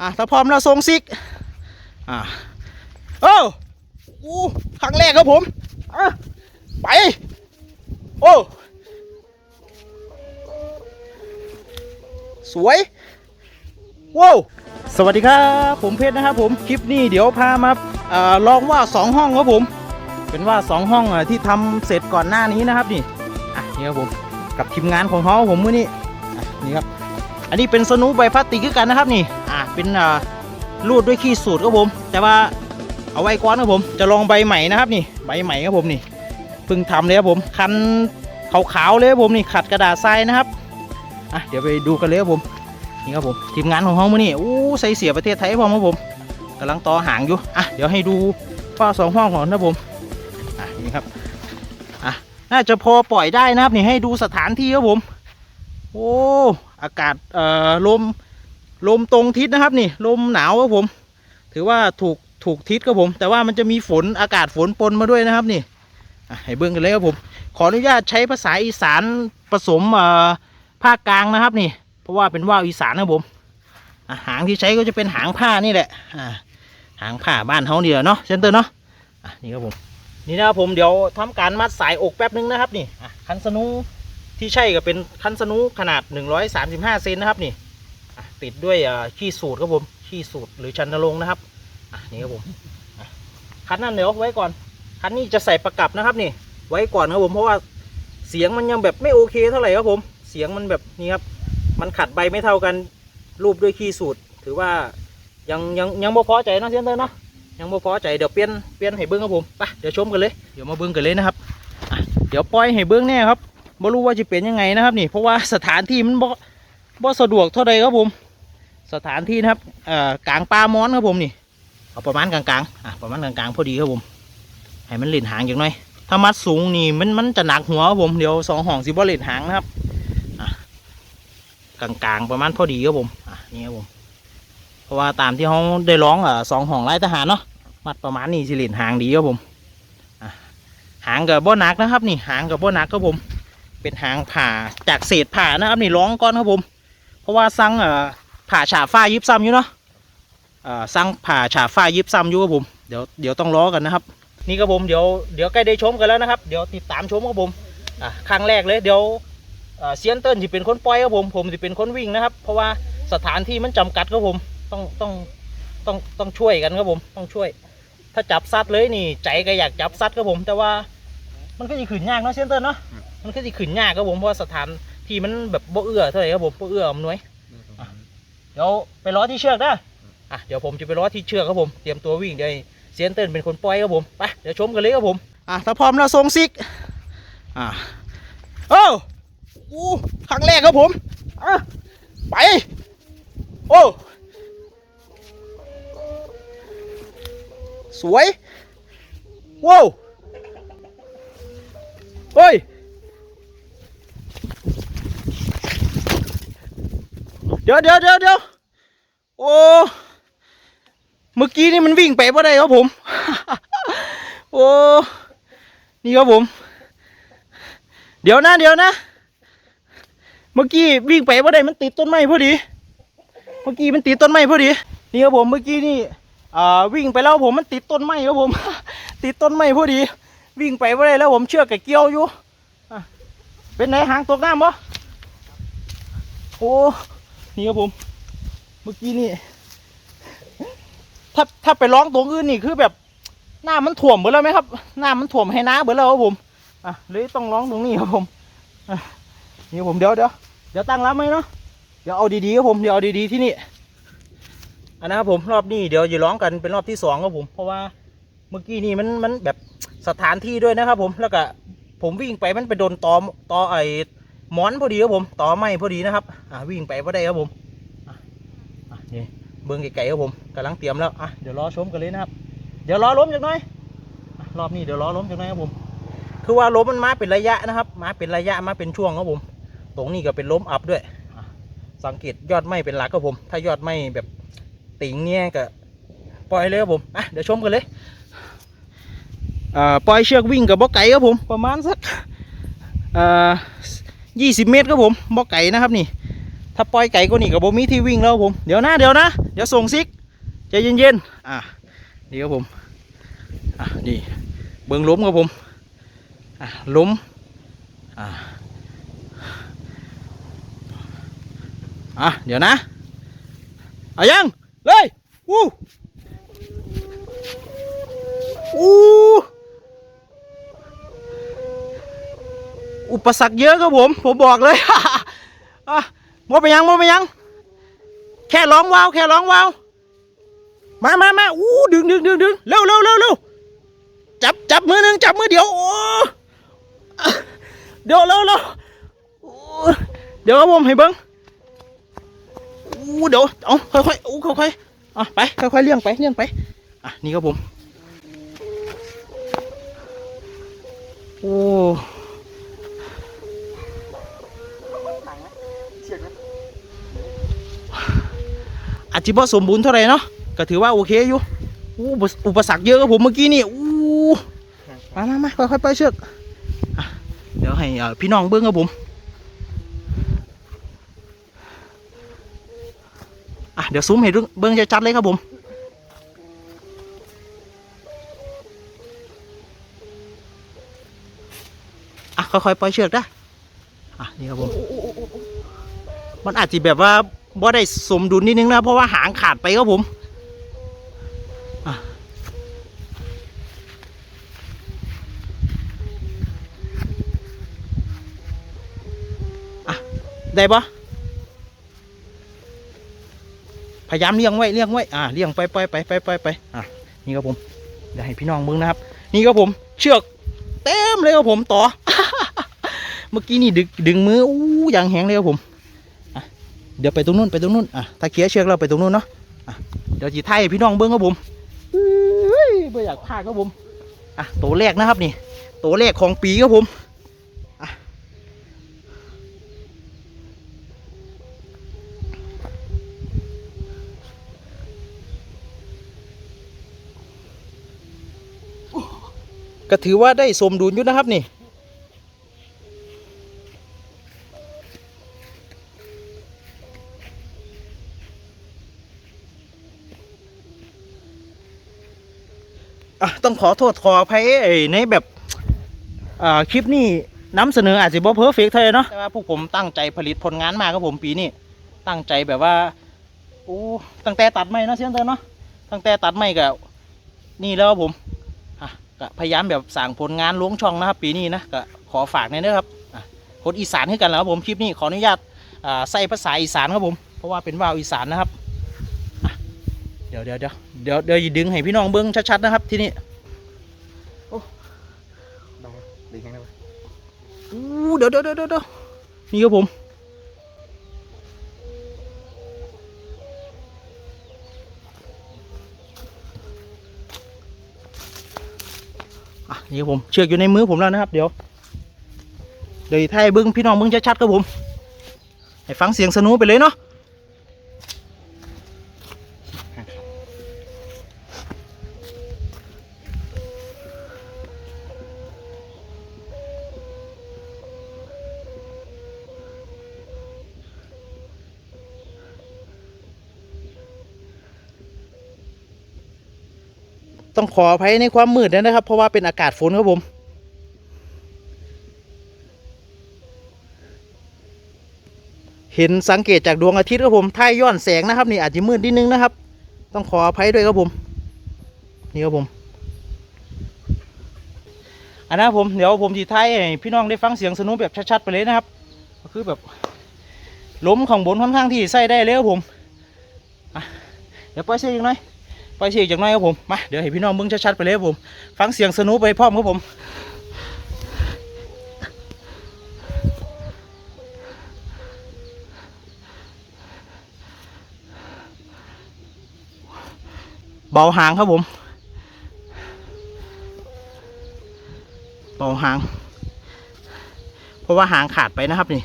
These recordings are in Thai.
อะถ้าพร้อมแล้วทรงซิก อะโอ้อู้ครั้งแรกครับผมอะไป โอ้ สวย ว้าวสวัสดีครับ ผมเพชรนะครับผม คลิปนี้เดี๋ยวพามาอลองว่าสองห้องครับผม เป็นว่าสองห้องอที่ทำเสร็จก่อนหน้านี้นะครับนี่ อะนี่ครับผม กับทีมงานของเขาผมมื่อนี้ อะนี่ครับ อันนี้เป็นสนูใบพลาสติกกันนะครับนี่อะเป็นอ่ารูดด้วยขี้สูตรครับผม แต่ว่าเอาไว้ก้อนครับผม จะลองใบใหม่นะครับนี่ใบใหม่ครับผมนี่เพิ่งทำเลยครับผมคันขาวๆเลยครับผมนี่ขัดกระดาษทรายนะครับอะเดี๋ยวไปดูกันเลยครับผมนี่ครับผมทีมงานของเขามื่อนี้อู้ใส่เสียประเทศไทยพร้อมครับผมกำลังต่อหางอยู่อะเดี๋ยวให้ดูฝ้าสองห้องก่อนนะครับผมอะนี่ครับอะน่าจะพอปล่อยได้นะครับนี่ให้ดูสถานที่ครับผม โอ้อากาศเอ่อลมลมตรงทิศนะครับนี่ลมหนาวครับผม ถือว่าถูกถูกทิศครับผม แต่ว่ามันจะมีฝนอากาศฝนปนมาด้วยนะครับนี่ให้เบิ้องกันเลยครับผม ขออนุญาตใช้ภาษาอีสานผสมเอ่อภาคกลางนะครับนี่ เพราะว่าเป็นว่าวอีสานนะครับผมหางที่ใช้ก็จะเป็นหางผ้านี่แหละอ่าหางผ้าบ้านเฮาเนี่แหละเนาะเซนเตอร์เนาะอะนี่ครับผม นี่นะครับผมเดี๋ยวทำการมัดสายอกแป๊บนึงนะครับนี่อะคันสนู ที่ใช่ก็เป็นคันสนูขนาด 135 เซนนะครับนี่ติดด้วยขี้สูตรครับผมขี้สูตรหรือชันนรงนะครับนี่ครับผมคันนั้นเดี๋ยวไว้ก่อนคันนี้จะใส่ประกับนะครับนี่ ไว้ก่อนครับผมเพราะว่าเสียงมันยังแบบไม่โอเคเท่าไหร่ครับผมเสียงมันแบบนี่ครับ มันขัดใบไม่เท่ากันรูปด้วยขี้สูตร ถือว่ายังยังยังบ่พอใจนะเซียนเตอร์เนาะยังบ่พอใจเดี๋ยวเปลี่ยนเปลี่ยนให้เบิ้งครับผมไปเดี๋ยวชมกันเลยเดี๋ยวมาเบิ้งกันเลยนะครับเดี๋ยวปล่อยให้เบิ้งแน่ครับ บ่รู้ว่าจะเป็นยังไงนะครับนี่ เพราะว่าสถานที่มันบ่บ่สะดวกเท่าใดครับผม สถานที่นะครับเอ่อกลางป่ามอนครับผมนี่เอาประมาณกลางๆอะประมาณกลางๆพอดีครับผมให้มันเล่นหางอย่างน้อยถ้ามัดสูงนี่มันมันจะหนักหัวครับผมเดี๋ยวสองห่องสิบ่เล่นหางนะครับกลางๆประมาณพอดีครับผมอะนี่ครับผมเพราะว่าตามที่เขาได้ร้องอะสองห่องไล่ทหารเนาะมัดประมาณนี้สิเหรียญหางดีครับผมหางกับบ่หนักนะครับ นี่หางกับบ่หนักครับผม เป็นหางผ่าจากเศษผ่านะครับนี่ร้องก้อนครับผม เพราะว่าสั่งผ่าฉาฝ้ายิบซ้ำอยู่เนาะสั่งผ่าฉาฝ้ายิบซ้ำอยู่ครับผมเดี๋ยวเดี๋ยวต้องล้อกันนะครับ นี่ครับผมเดี๋ยวเดี๋ยวใกล้ได้ชมกันแล้วนะครับเดี๋ยวติดตามชมครับผมอะครั้งแรกเลยเดี๋ยวเซียนเติ้ลจะเป็นคนปล่อยครับผมผมจะเป็นคนวิ่งนะครับ เพราะว่าสถานที่มันจำกัดครับผมต้องต้องต้องต้องช่วยกันครับผมต้องช่วย ถ้าจับซัดเลยนี่ใจก็อยากจับซัดครับผม แต่ว่า มันก็จะขืนยากเนาะเซนเตอร์เนาะ มันก็จะขืนยากครับผมเพราะว่าสถานที่มันแบบบ่เอื้อเท่าไหร่ครับผมบ่เอื้ออำนวยเดี๋ยวไปล้อที่เชือกนะอะเดี๋ยวผมจะไปล้อที่เชือกครับผมเตรียมตัววิ่งเดี๋ยวเซนเตอร์เป็นคนปล่อยครับผมไปเดี๋ยวชมกันเลยครับผมอะถ้าพร้อมแล้วทรงซิกอะโอ้อู้ครั้งแรกครับผมอะไปโอ้สวยว้าว เฮ้ยเดี๋ยวเดี๋ยวเดี๋ยวเดี๋ยวโอ้เมื่อกี้นี่มันวิ่งไปว่าได้ครับผม โอ้ นี่ครับผม เดี๋ยวนะเดี๋ยวนะ เมื่อกี้วิ่งไปว่าได้มันติดต้นไม้พอดี เมื่อกี้มันติดต้นไม้พอดี นี่ครับผมเมื่อกี้นี่ อ่าวิ่งไปแล้วผมมันติดต้นไม้ครับผม ติดต้นไม้พอดี วิ่งไปไม่ได้แล้วผมเชือกกับเกี้ยวอยู่เป็นไหนหางตกน้ำปะโอ้นี่ครับผม เมื่อกี้นี่ ถ้าถ้าไปร้องตรงอื่นนี่คือแบบหน้ามันถ่วมเบิดแล้วไหมครับหน้ามันถ่วมให้น้าเบิดแล้วครับผมอะเลยต้องร้องตรงนี้ครับผมนี่ผมเดี๋ยวเดี๋ยวเดี๋ยวตั้งรับไหมเนาะเดี๋ยวเอาดีๆครับผมเดี๋ยวเอาดีๆที่นี่อันนะครับผมรอบนี้เดี๋ยวจะร้องกันเป็นรอบที่สองครับผมเพราะว่า เมื่อกี้นี่มันมันแบบสถานที่ด้วยนะครับผมแล้วก็ผมวิ่งไปมันไปโดนตอตอไอ้หมอนพอดีครับผมตอไม้พอดีนะครับอ่าวิ่งไปพอได้ครับผมนี่เบิ้องไก่ๆครับผมกำลังเตรียมแล้วอะเดี๋ยวรอชมกันเลยนะครับ เดี๋ยวรอล้มจากหน่อยรอบนี้เดี๋ยวรอล้มจากหน่อยครับผม คือว่าล้มมันมาเป็นระยะนะครับ มาเป็นระยะมาเป็นช่วงครับผม ตรงนี้ก็เป็นล้มอัพด้วยสังเกตยอดไม้เป็นหลักครับผม ถ้ายอดไม้แบบติ่งเนี่ยก็ปล่อยเลยครับผมอะเดี๋ยวชมกันเลย ปล่อยเชือกวิ่งกับบ่อไก่ครับผมประมาณสักยี่สิบเมตรครับผมบ่อไก่นะครับนี่ ถ้าปล่อยไก่ก็นี่กับโบมีที่วิ่งแล้วผมเดี๋ยวนะเดี๋ยวนะเดี๋ยวส่งซิกใจเย็นๆอะนี่ครับผมอะนี่เบิ้งล้มครับผมอะล้มอะอะเดี๋ยวนะเอายังเลยอู้อู้ อุปสรรคเยอะครับผม ผมบอกเลยอะมไปยังมดไปยัง แค่ร้องว้าวแค่ร้องว้าวมามามาอู้ดึงดึงดึงดึงเร็วเร็วเร็วเร็วจับจับมือหนึ่งจับมือเดียวโอ้เดี๋ยวเร็วเร็วเดี๋ยวครับผมให้เบิ้งอู้เดี๋ยวเอาค่อยๆอู้ค่อยๆอะไปค่อยๆเลี้ยงไปเลี้ยงไปอะนี่ครับผมโอ้ อาจจะบ่สมบูรณ์เท่าไหร่เนาะก็ถือว่าโอเคอยู่อู้อุปอุปสรรคเยอะครับผมเมื่อกี้นี่อู้มามามาค่อยๆไปเชือกเดี๋ยวให้พี่น้องเบิ้งครับผมอะเดี๋ยวซูมให้เบิ้งชัดๆเลยครับผมอะค่อยๆปล่อยเชือกนะอะนี่ครับผมมันอาจจะแบบว่า บ่ได้สมดุลนิดนึงนะเพราะว่าหางขาดไปครับผมอะได้ปะพยายามเลี้ยงไว้เลี้ยงไว้อ่าเลี้ยงไปไปไปไปไปไปอะนี่ครับผมเดี๋ยวให้พี่น้องมึงนะครับ นี่ครับผมเชือกเต็มเลยครับผมต่อ เมื่อกี้นี่ดึงดึงมืออู้อย่างแหงเลยครับผม เดี๋ยวไปตรงนู้นไปตรงนู้นอะถ้าเคลียร์เชือกเราไปตรงนู้นเนาะอะเดี๋ยวจีไทยให้พี่น้องเบิ้งครับผมเฮ้ยไม่อยากพลาดครับผมอะตัวแรกนะครับนี่ตัวแรกของปีครับผมอะก็ถือว่าได้สมดุลอยู่นะครับนี่ ขอโทษขออภัยในแบบคลิปนี้นำเสนออาจจะบ่เพอร์เฟกต์เท่าไหร่เนาะแต่ว่าพวกผมตั้งใจผลิตผลงานมาครับผมปีนี้ตั้งใจแบบว่าโอ้ตั้งแต่ตัดไม้เนาะเสียงเตอเนาะตั้งแต่ตัดไม้กับนี่แล้วครับผมอะก็พยายามแบบสั่งผลงานล้วงช่องนะครับ ปีนี้นะก็ขอฝากหน่อยนะครับคนอีสานให้กันแล้วครับผมคลิปนี้ขออนุญาตใส่ภาษาอีสานครับผม เพราะว่าเป็นว่าวอีสานนะครับเดี๋ยวเดี๋ยวเดี๋ยวเดี๋ยวเดี๋ยวดึงให้พี่น้องเบิ้งชัดๆนะครับที่นี่ อู้เดี๋ยวเดี๋ยวเดี๋ยวเดี๋ยวนี่ครับผม อะ นี่ครับผม เชือกอยู่ในมือผมแล้วนะครับ เดี๋ยว เดี๋ยวถ้าให้บึ้งพี่น้องบึ้งชัดๆครับผม ให้ฟังเสียงสนุไปเลยเนาะ ต้องขออภัยในความมืดด้วยนะครับ เพราะว่าเป็นอากาศฝนครับผมเห็นสังเกตจากดวงอาทิตย์ครับผมถ้าย้อนแสงนะครับนี่อาจจะมืดนิดนึงนะครับ ต้องขออภัยด้วยครับผม นี่ครับผม อันนั้นผมเดี๋ยวผมทีท้ายให้พี่น้องได้ฟังเสียงสนุกแบบชัดๆไปเลยนะครับ ก็คือแบบล้มของบนค่อนข้างที่ใส่ได้เลยครับผมเดี๋ยวปล่อยเสียงหน่อย ไปเสียงจากน้อยครับผมมาเดี๋ยวให้พี่น้องเบิ้งชัดๆไปเลยครับผม ฟังเสียงสนุไปพร้อมครับผมเบาหางครับผม เบาหาง เพราะว่าหางขาดไปนะครับนี่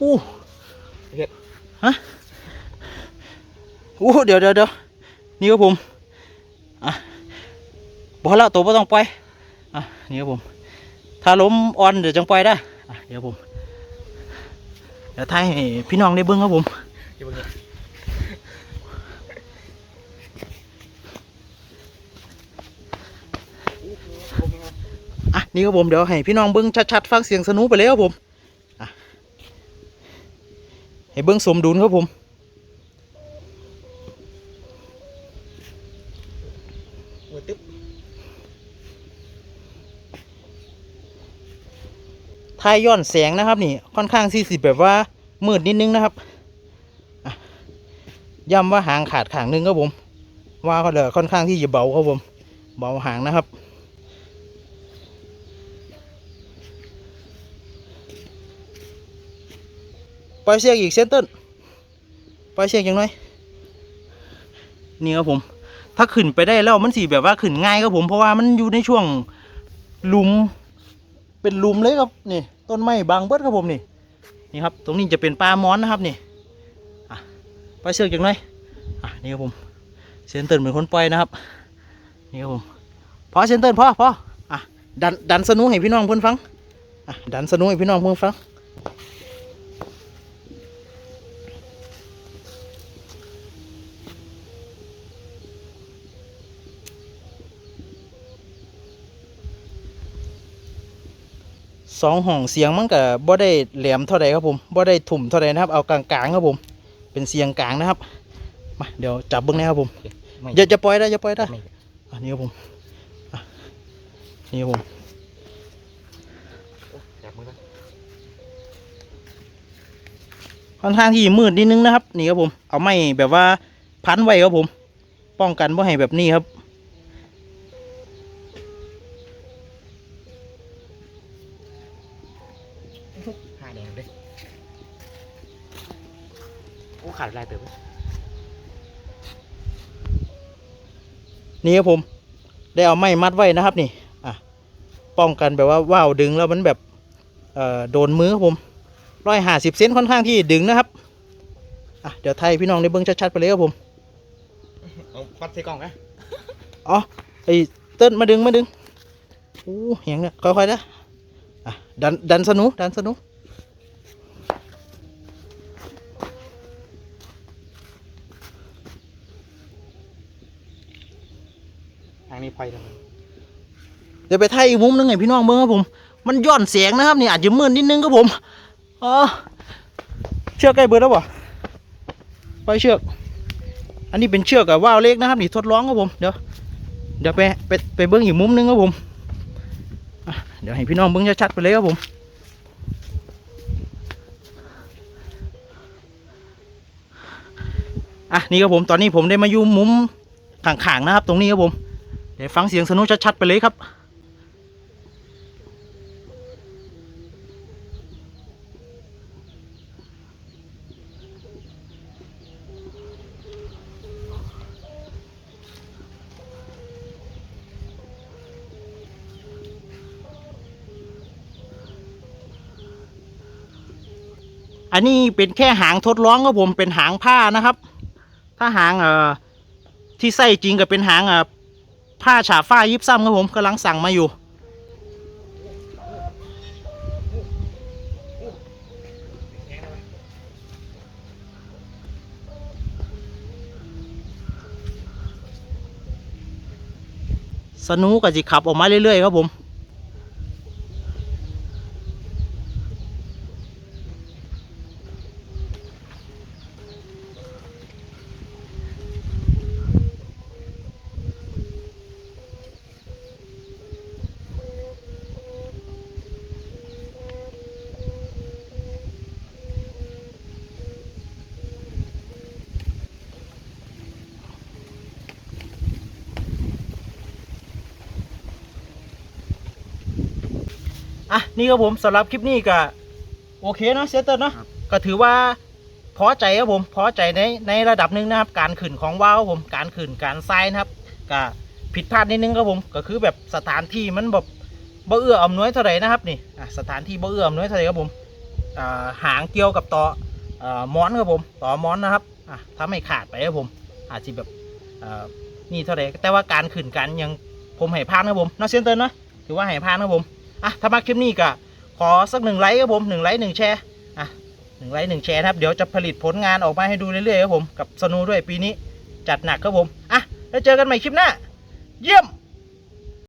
อู้ เฮ็ด ฮะ อู้เดี๋ยวเดี๋ยวเดี๋ยวนี่ครับผมอะบอกแล้วตัวไม่ต้องปล่อยอะนี่ครับผม ถ้าล้มออนเดี๋ยวจังปล่อยได้อะเดี๋ยวผมเดี๋ยวทายให้พี่น้องได้เบิ้งครับผมนี่ยอะนี่ครับผมเดี๋ยวให้พี่น้องเบิ้งชัดๆฟังเสียงสนุไปเลยครับผมอะให้เบิ้งสมดุลครับผม หัวตึ๊บทายย้อนแสงนะครับนี่ค่อนข้างที่สิแบบว่ามืดนิดนึงนะครับอะย้ำว่าหางขาดขางนึงครับผม ว่าก็เลยค่อนข้างที่จะเบาครับผม เบาหางนะครับปล่อยเสียงอีกเซนเติ้ลปล่อยเสียงอย่างน้อย นี่ครับผม ถ้าขึ้นไปได้แล้วมันสีแบบว่าขึ้นง่ายครับผมเพราะว่ามันอยู่ในช่วงหลุม เป็นหลุมเลยครับนี่ต้นไม้บางเบิดครับผมนี่นี่ครับ ตรงนี้จะเป็นปลามอนนะครับนี่ปล่อยเชือกอย่างน้อยอะนี่ครับผมเซนเติ้ลเป็นคนปล่อยนะครับนี่ครับผมพอเซนเติ้ลพอพออะดันดันสนุให้พี่น้องเพื่อนฟังอะดันสนุให้พี่น้องเพื่อนฟัง สองห้องเสียงมันก็บ่ได้แหลมเท่าใดครับผมบ่ได้ถุ่มเท่าใดนะครับเอากลางๆครับผม เป็นเสียงกลางนะครับมาเดี๋ยวจับเบิ้งนะครับผมไม่อย่าจะปล่อยได้อย่าปล่อยได้ไม่อันนี้ครับผมอะนี่ครับผมโอ้จับมือแล้วค่อนข้างที่มืดนิดนึงนะครับ นี่ครับผม เอาไม้แบบว่าพันไว้ครับผม ป้องกันบ่ให้แบบนี้ครับ ขาดลายเติบเลยนี่ครับผม ได้เอาไม้มัดไว้นะครับนี่อะป้องกันแบบว่าว่าวดึงแล้วมันแบบเอ่อโดนมือครับผมร้อยห้าสิบเซนค่อนข้างที่ดึงนะครับอะเดี๋ยวไทยพี่น้องได้เบิ้งชัดๆไปเลยครับผมเอาปัดใส่กล่องนะอ๋อไอ้เติ้ลมาดึงมาดึงอู้เหียงเนี่ยค่อยๆนะอะดันดันสนุดันสนุางนี้พลยทำไมเดี๋ยวไปถ่ายอีกมุมนึงให้พี่น้องเบิ้งครับผม มันย้อนแสงนะครับนี่อาจจะมืดนิดนึงครับผมเออเชือกใกล้เบิดแล้วบ่ไปเชือก อันนี้เป็นเชือกกับว่าวเล็กนะครับนี่ทดลองครับผมเดี๋ยวเดี๋ยวไปไปไปเบิ้งอีกมุมนึงครับผมเดี๋ยวให้พี่น้องเบิ้งชัดๆไปเลยครับผมอะนี่ครับผมตอนนี้ผมได้มาอยู่มุมข้างๆนะครับ ตรงนี้ครับผม เดี๋ยวฟังเสียงสนุกชัดๆไปเลยครับอันนี้เป็นแค่หางทดลองครับผมเป็นหางผ้านะครับ ถ้าหางเอ่อที่ใส่จริงก็เป็นหางเอ่อ ผ้าฉาบฝ้ายิบซ้ำครับผมกำลังสั่งมาอยู่ สนุกกับจิขับออกมาเรื่อยๆครับผม อะนี่ครับผมสำหรับคลิปนี้ก็โอเคเนอะเซตเตอร์เนาะก็ถือว่าพอใจครับผมพอใจในในระดับหนึ่งนะครับ การขึ้นของว้าวครับผมการขึ้นการไซน์นะครับก็ผิดพลาดนิดนึงครับผมก็คือแบบสถานที่มันแบบบ่เอื้ออำนวยเท่าไหร่นะครับนี่อะสถานที่บ่เอื้ออำนวยเท่าไหร่ครับผมอ่าหางเกี่ยวกับต่ออ่ามอนครับผมต่อมอนนะครับอะถ้าไม่ขาดไปครับผม อาจจะแบบเอ่อนี่เท่าไหร่แต่ว่าการขึ้นกันยังผมให้พานครับผมเนาะเซียนเติร์นเนาะถือว่าให้พานครับผม อะถ้ามาคลิปนี้ก็ขอสักหนึ่งไลค์ครับผมหนึ่งไลค์หนึ่งแชร์อะหนึ่งไลค์หนึ่งแชร์นะครับเดี๋ยวจะผลิตผลงานออกมาให้ดูเรื่อยๆครับผมกับสนูด้วยปีนี้จัดหนักครับผมอะแล้วเจอกันใหม่คลิปหน้า เยี่ยม